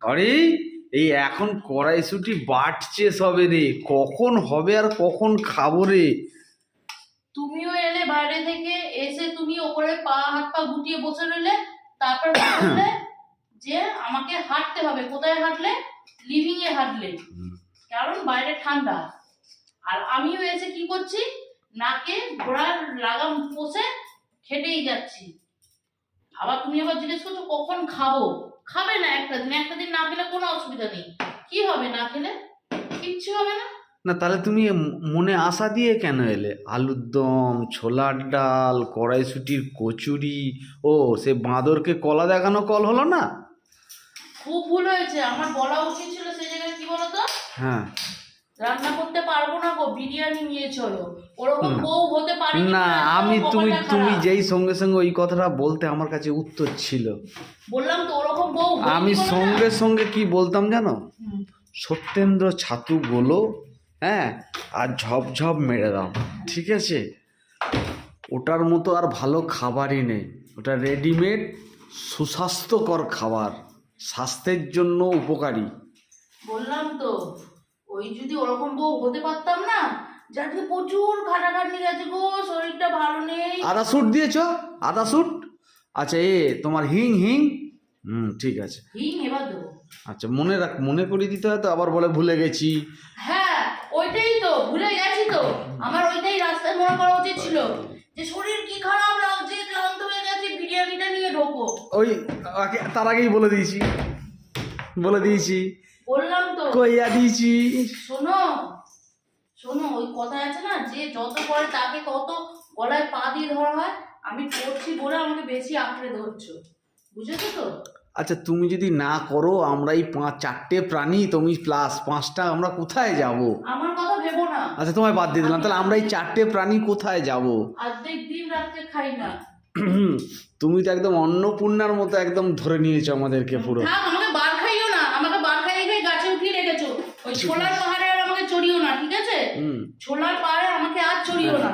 আরে, এই এখন কড়াইশুটি বাটছে সবে রে। কখন হবে আর কখন খাব রে? তুমিও এলে বাইরে থেকে, এসে তুমি ওপরে পা, হাত পা গুটিয়ে বসে রইলে, তারপর বললে যে আমাকে হাঁটতে হবে। কোথায় হাঁটলে? লিভিং এ হাঁটলে। কারণ বাইরে ঠান্ডা। আর আমিও এসে কি করছি? নাকে ঘোড়ার লাগাম পোষে খেটেই যাচ্ছি। আবার তুমি আবার জিজ্ঞেস করছ কখন খাব? খাবে না একটা দিন একটা দিন না খেলে কোনো অসুবিধা নেই। কি হবে না খেলে? কিচ্ছু হবে না। না তাহলে তুমি মনে আশা দিয়ে কেন এলে? আলুর দম ছোলার ডাল কড়াইশুটির কচুরি ও সে বাঁদরকে কলা দেখানো কল হলো না? খুব ভুল হয়েছে আমার বলা উচিত ছিল সেই জায়গায় কি বলতো? হ্যাঁ। রান্না করতে পারব না গো বিরিয়ানি নিয়ে চলো। ওরকম বউ হতে পারি না আমি তুমি তুমি যেই সঙ্গে সঙ্গে ওই কথাটা বলতে আমার কাছে উত্তর ছিল। বললাম তো ওরকম বউ আমি সঙ্গে সঙ্গে কি বলতাম জানো? সত্যেন্দ্র ছাতু গোলো হ্যাঁ আর ঝপঝপ মেরে দাও ঠিক আছে? ওটার মতো আর ভালো খাবারই নেই। ওটা রেডিমেড সুস্বাস্থ্যকর খাবার স্বাস্থ্যের জন্য উপকারী। বললাম তো। ওই যদি ওরকম বউ হতে পারতাম না যাকে প্রচুর খাটাখাটনি গেছে গো শরীরটা ভালো নেই। আদা স্যুট দিয়েছ? আদা স্যুট আচ্ছা এ তোমার হিং হিং? হুম ঠিক আছে। হিং এবার দেবো। আচ্ছা মনে রাখ মনে করিয়ে দিতে হয় তো আবার বলে ভুলে গেছি। হ্যাঁ ওইটাই তো ভুলে গেছি তো। আমার ওইটাই রাস্তায় মনে করা উচিত ছিল যে শরীর কি খারাপ লাগছে ক্লান্ত হয়ে গেছে বিরিয়ানিটা নিয়ে ঢোকো। ওই তার আগেই বলে দিয়েছি। বলে দিয়েছি। কইয়া দিয়েছি শোনো শোনো ওই কথা আছে না যে যত করে তাকে তত গলায় পা দিয়ে ধরা হয় আমি করছি বলে আমাকে বেশি আঁকড়ে ধরছো। বুঝেছ তো? আচ্ছা তুমি যদি না করো আমরা এই পাঁচ চারটে প্রাণী তুমি প্লাস পাঁচটা আমরা কোথায় যাব? আমার কথা ভেবো না। আচ্ছা তোমায় বাদ দিয়ে দিলাম। তাহলে আমরা এই চারটে প্রাণী কোথায় যাব? অর্ধেক দিন রাত্রে খাই না। তুমি তো একদম অন্নপূর্ণার মতো একদম ধরে নিয়েছো আমাদেরকে পুরো। আমাকে বার খাইও না আমাকে বার খাইয়ে খাই গাছে উঠিয়ে রেখেছো ওই ছোলার পাহাড়ে আর আমাকে চড়িও না ঠিক আছে? ছোলার পাহাড়ে আমাকে আর চড়িও না।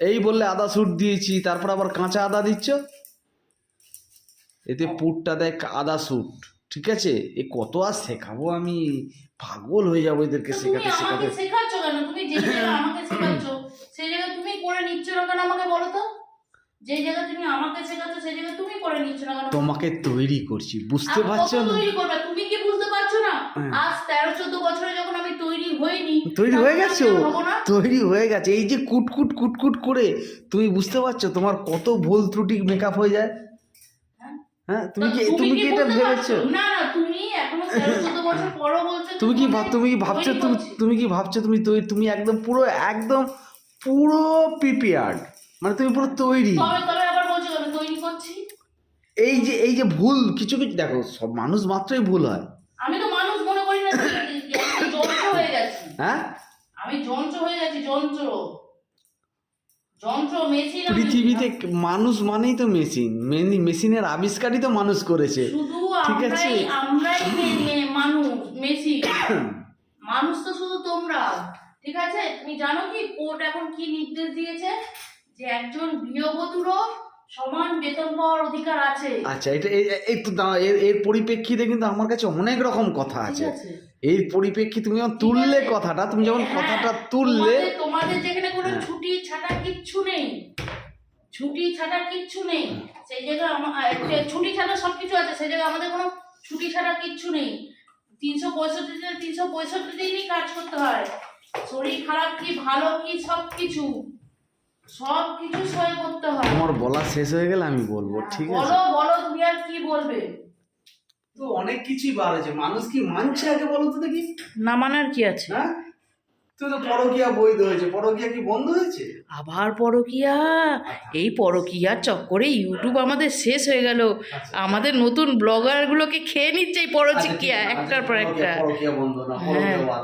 এই বললে আদা স্যুট দিয়েছি তারপর আবার কাঁচা আদা দিচ্ছ? এতে পুরটা দেয় আদা স্যুট ঠিক আছে? এ কত আর শেখাবো আমি? পাগল হয়ে যাব এদেরকে শেখাতে শেখাতে। শেখাচ্ছ কেন? তুমি যে আমাকে শেখাচ্ছ সেই তুমি করে নিচ্ছ না কেন আমাকে বলো তো? যে তুমি আমাকে শেখাচ্ছ সেই তুমি করে নিচ্ছ না কেন? তোমাকে তৈরি করছি বুঝতে পারছ না? তৈরি করবে? পারছ না? হ্যাঁ। আজ তেরো চোদ্দ বছরে যখন আমি তৈরি হইনি তৈরি হয়ে গেছো তৈরি হয়ে গেছে। এই যে কুটকুট কুটকুট করে তুমি বুঝতে পারছ তোমার কত ভুল ত্রুটি মেকআপ হয়ে যায়? হ্যাঁ? তুমি কি তুমি কি এটা বুঝতে ভেবেছো? না না তুমি এখনও বছর পরও বলছো তুমি কি ভাব তুমি কি ভাবছ তুমি তুমি কি ভাবছ তুমি তুমি একদম পুরো একদম পুরো প্রিপেয়ার্ড মানে তুমি পুরো তৈরি। তবে তবে আবার বলছো আমি তৈরি করছি। এই যে এই যে ভুল কিছু কিছু দেখো সব মানুষ মাত্রই ভুল হয়। আমি তো মানুষ মনে করি না যন্ত্র হয়ে গেছি হ্যাঁ? আমি যন্ত্র হয়ে গেছি যন্ত্র। যন্ত্র মেশিন পৃথিবীতে মানুষ মানেই তো মেশিন। মেশিনের আবিষ্কারই তো মানুষ করেছে। শুধু ঠিক আছে। আমরাই মানুষ মেশিন। মানুষ তো শুধু তোমরা। ঠিক আছে? তুমি জানো কি কোর্ট এখন কি নির্দেশ দিয়েছে? যে একজন গৃহবধূরও সমান বেতন পাওয়ার অধিকার আছে। আচ্ছা এটা এই- তো এর পরিপ্রেক্ষিতে কিন্তু আমার কাছে অনেক রকম কথা আছে। এই পরিপ্রেক্ষিতে তুমি যখন তুললে কথাটা তুমি যখন হ্যাঁ, কথাটা তুললে তোমাদের- যেখানে কোনো হ্যাঁ। ছুটি ছাটা কিচ্ছু নেই। ছুটি ছাটা কিচ্ছু নেই। সেই জায়গায় ছুটি ছাটা সব কিছু আছে সেই জায়গায় আমাদের কোনো ছুটি ছাটা কিচ্ছু নেই। তিনশো পঁয়ষট্টি দিনে তিনশো পঁয়ষট্টি দিনই কাজ করতে হয়। শরীর খারাপ কি ভালো কি সব কিছু সব কিছু সয়ে করতে হয়। আমার বলা শেষ হয়ে গেলে আমি বলব ঠিক আছে? বলো বলো তুমি আর কি বলবে? তো অনেক কিছুই বার হয়েছে। মানুষ কি মানছে আগে বলো তো দেখি? না মানার কি আছে? হ্যাঁ? তুই তো পরকিয়া বৈধ হয়েছে। পরকিয়া কি বন্ধ হয়েছে? আবার পরকিয়া? এই পরকিয়ার চক্করে ইউটিউব আমাদের শেষ হয়ে গেল। আমাদের নতুন ব্লগারগুলোকে খেয়ে নিচ্ছে এই পরচিকিয়া একটার পর একটা। পরকিয়া বন্ধ না হ্যাঁ। পরকিয়া বাদ।